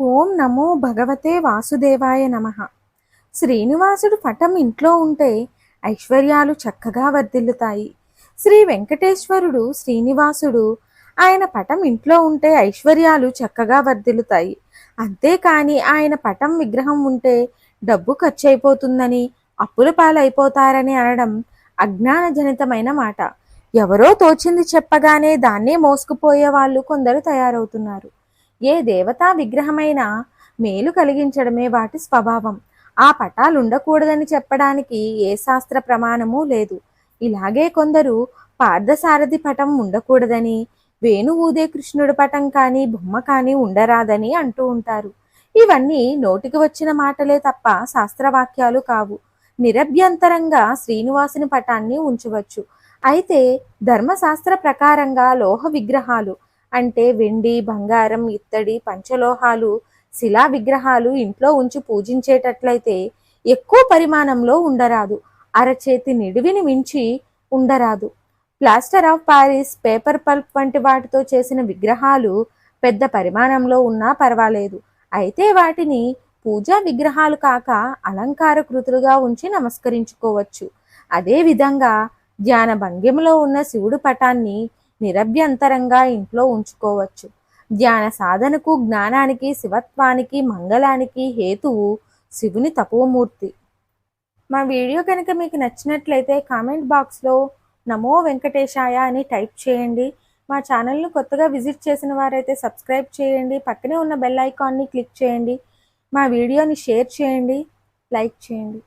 ఓం నమో భగవతే వాసుదేవాయ నమ. శ్రీనివాసుడు పటం ఇంట్లో ఉంటే ఐశ్వర్యాలు చక్కగా వర్ధిల్లుతాయి. శ్రీ వెంకటేశ్వరుడు శ్రీనివాసుడు ఆయన పటం ఇంట్లో ఉంటే ఐశ్వర్యాలు చక్కగా వర్ధిల్లుతాయి. అంతేకాని ఆయన పటం విగ్రహం ఉంటే డబ్బు ఖర్చు అయిపోతుందని అప్పుల పాలైపోతారని అనడం అజ్ఞానజనితమైన మాట. ఎవరో తోచింది చెప్పగానే దాన్నే మోసుకుపోయే వాళ్ళు కొందరు తయారవుతున్నారు. ఏ దేవతా విగ్రహమైనా మేలు కలిగించడమే వాటి స్వభావం. ఆ పటాలు ఉండకూడదని చెప్పడానికి ఏ శాస్త్ర ప్రమాణము లేదు. ఇలాగే కొందరు పార్థసారథి పటం ఉండకూడదని వేణు ఊదే కృష్ణుడి పటం కానీ బొమ్మ కానీ ఉండరాదని అంటూ ఉంటారు. ఇవన్నీ నోటికి వచ్చిన మాటలే తప్ప శాస్త్రవాక్యాలు కావు. నిరభ్యంతరంగా శ్రీనివాసుని పటాన్ని ఉంచవచ్చు. అయితే ధర్మశాస్త్ర ప్రకారంగా లోహ విగ్రహాలు అంటే వెండి బంగారం ఇత్తడి పంచలోహాలు శిలా విగ్రహాలు ఇంట్లో ఉంచి పూజించేటట్లయితే ఎక్కువ పరిమాణంలో ఉండరాదు. అరచేతి నిడివిని మించి ఉండరాదు. Plaster of Paris paper pulp వంటి వాటితో చేసిన విగ్రహాలు పెద్ద పరిమాణంలో ఉన్నా పర్వాలేదు. అయితే వాటిని పూజా విగ్రహాలు కాక అలంకార కృతులుగా ఉంచి నమస్కరించుకోవచ్చు. అదే విధంగా ధ్యాన భంగిమలో ఉన్న శివుడు పటాన్ని నిరభ్యంతరంగా ఇంట్లో ఉంచుకోవచ్చు. ధ్యాన సాధనకు జ్ఞానానికి శివత్వానికి మంగళానికి హేతువు శివుని తపోమూర్తి. మా వీడియో కనుక మీకు నచ్చినట్లయితే కామెంట్ బాక్స్లో నమో వెంకటేశాయ అని టైప్ చేయండి. మా ఛానల్ను కొత్తగా విజిట్ చేసిన వారైతే సబ్స్క్రైబ్ చేయండి. పక్కనే ఉన్న బెల్ ఐకాన్ని క్లిక్ చేయండి. మా వీడియోని షేర్ చేయండి. లైక్ చేయండి.